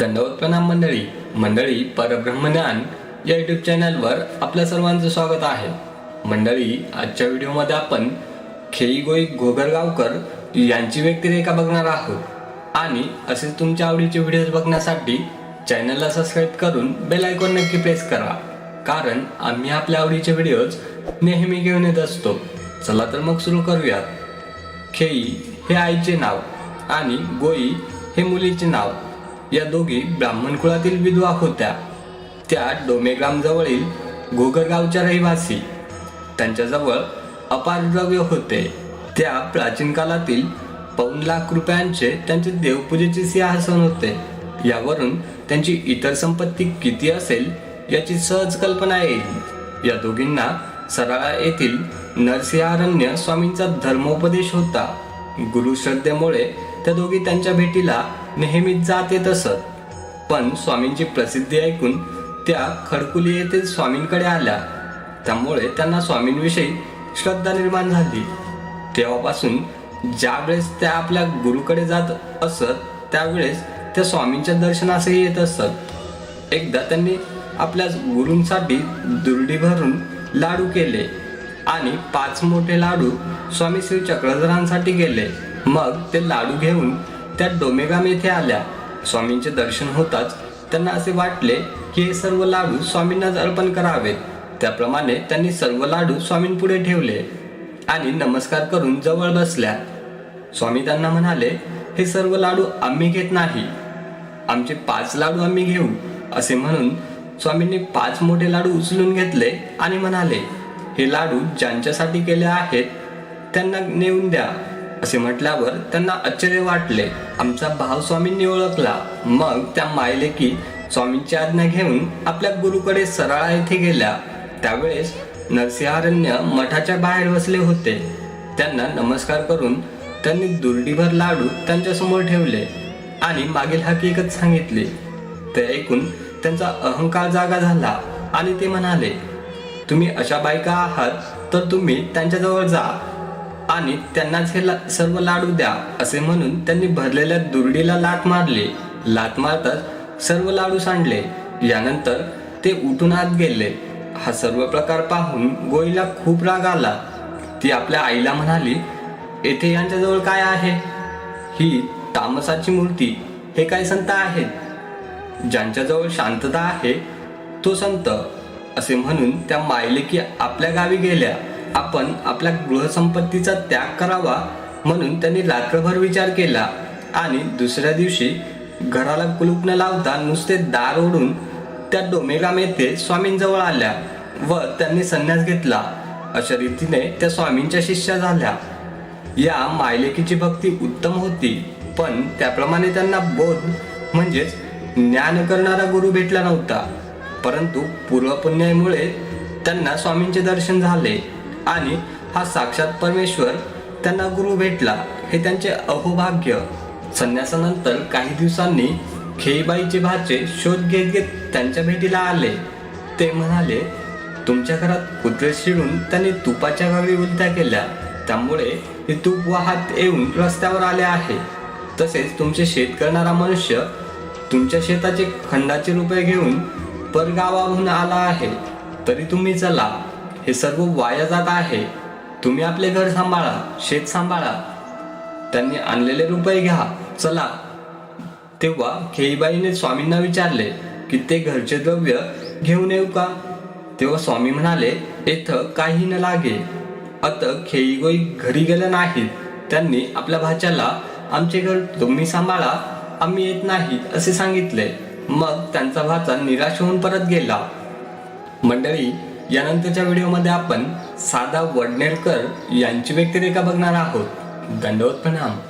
दंडवत प्रणाम मंडळी मंडळी परब्रह्मज्ञान या युट्यूब चॅनलवर आपल्या सर्वांचं स्वागत आहे. मंडळी आजच्या व्हिडिओमध्ये आपण खेईगोई घोगरगावकर यांची व्यक्तिरेखा बघणार आहोत. आणि असेच तुमच्या आवडीचे व्हिडिओज बघण्यासाठी चॅनलला सबस्क्राईब करून बेल आयकॉन नक्की प्रेस करा. कारण आम्ही आपल्या आवडीचे व्हिडिओज नेहमी घेऊन येत असतो. चला तर मग सुरू करूयात. खेई हे आईचे नाव आणि गोई हे मुलीचे नाव. या दोघी ब्राह्मण कुळातील विधवा होत्या. त्या डोमेग्राम जवळील घोगरगावच्या रहिवासी. त्यांच्याजवळ अपार द्रव्य होते. त्या प्राचीन काळातील पाऊन लाख रुपयांचे त्यांचे देवपूजेचे सिंहासन होते. यावरून त्यांची इतर संपत्ती किती असेल याची सहज कल्पना येईल. या दोघींना सराळा येथील नरसिंहारण्य स्वामींचा धर्मोपदेश होता. गुरु श्रद्धेमुळे त्या दोघी त्यांच्या भेटीला नेहमीच जात येत असत. पण स्वामींची प्रसिद्धी ऐकून त्या खडकुली येथे स्वामींकडे आल्या. त्यामुळे त्यांना स्वामींविषयी श्रद्धा निर्माण झाली. तेव्हापासून ज्यावेळेस त्या आपल्या गुरुकडे जात असत त्यावेळेस त्या स्वामींच्या दर्शनासही येत असत. एकदा त्यांनी आपल्या गुरूंसाठी दुर्डी भरून लाडू केले आणि पाच मोठे लाडू स्वामी श्री चक्रधरांसाठी गेले मग ते लाडू घेऊन त्या डोमेगाम येथे आल्या. स्वामींचे दर्शन होताच त्यांना असे वाटले की हे सर्व लाडू स्वामींनाच अर्पण करावेत. त्याप्रमाणे त्यांनी सर्व लाडू स्वामींपुढे ठेवले आणि नमस्कार करून जवळ बसल्या. स्वामी त्यांना म्हणाले हे सर्व लाडू आम्ही घेत नाही. आमचे पाच लाडू आम्ही घेऊ असे म्हणून स्वामींनी पाच मोठे लाडू उचलून घेतले आणि म्हणाले हे लाडू ज्यांच्यासाठी केले आहेत त्यांना नेऊन द्या. असे म्हटल्यावर त्यांना आश्चर्य वाटले. आमचा भाव स्वामींनी ओळखला. मग त्या मायले की स्वामींची आज्ञा घेऊन आपल्या गुरुकडे सराळा येथे गेल्या. त्यावेळेस नरसिंहारण्य मठाच्या बाहेर बसले होते. त्यांना नमस्कार करून त्यांनी दुर्डीभर लाडू त्यांच्यासमोर ठेवले आणि मागील हकीकत सांगितली. ते ऐकून त्यांचा अहंकार जागा झाला आणि ते म्हणाले तुम्ही अशा बायका आहात तर तुम्ही त्यांच्याजवळ जा. आणि त्यांनाच हे ला- सर्व लाडू द्या असे म्हणून त्यांनी भरलेल्या दुर्डीला लात मारली. लात मारताच सर्व लाडू सांडले. यानंतर ते उठून आत गेले. हा सर्व प्रकार पाहून गोईला खूप राग आला. ती आपल्या आईला म्हणाली येथे यांच्याजवळ काय आहे? ही तामसाची मूर्ती हे काय संत आहेत? ज्यांच्याजवळ शांतता आहे तो संत असे म्हणून त्या मायलेकी आपल्या गावी गेल्या. आपण आपल्या गृहसंपत्तीचा त्याग करावा म्हणून त्यांनी रात्रभर विचार केला. आणि दुसऱ्या दिवशी घराला कुलूप न लावता नुसते दार ओढून त्या डोमेगाम येथे स्वामींजवळ आल्या व त्यांनी संन्यास घेतला. अशा रीतीने त्या स्वामींच्या शिष्या झाल्या. या मायलेकीची भक्ती उत्तम होती पण त्याप्रमाणे त्यांना बोध म्हणजेच ज्ञान करणारा गुरु भेटला नव्हता. परंतु पूर्वपुण्यामुळे त्यांना स्वामींचे दर्शन झाले. आणि हा साक्षात परमेश्वर त्यांना गुरु भेटला. हे त्यांचे अहोभाग्य. संन्यासानंतर काही दिवसांनी खेईबाईचे भाचे शोध घेत घेत त्यांच्या भेटीला आले. ते म्हणाले तुमच्या घरात कुत्रे शिडून त्यांनी तुपाच्या गावी उलट्या केल्या. त्यामुळे ते तूप वाहत येऊन रस्त्यावर आले आहे. तसेच तुमचे शेत करणारा मनुष्य तुमच्या शेताचे खंडाचे रुपये घेऊन परगावाहून आला आहे. तरी तुम्ही चला. हे सर्व वाया जात आहे. तुम्ही आपले घर सांभाळा शेत सांभाळा. त्यांनी आणलेले रुपये घ्या चला. तेव्हा खेईबाईने स्वामींना विचारले की ते घरचे द्रव्य घेऊन येऊ का? तेव्हा स्वामी म्हणाले येथं काही न लागे. अत खेईगोई घरी गेल्या नाहीत. त्यांनी आपल्या भाच्याला आमचे घर तुम्ही सांभाळा आम्ही येत नाही असे सांगितले. मग त्यांचा भाचा निराश होऊन परत गेला. मंडळी यानंतरच्या व्हिडिओमध्ये आपण सादा वडनेरकर यांची व्यक्तिरेखा बघणार आहोत. दंडवत प्रणाम.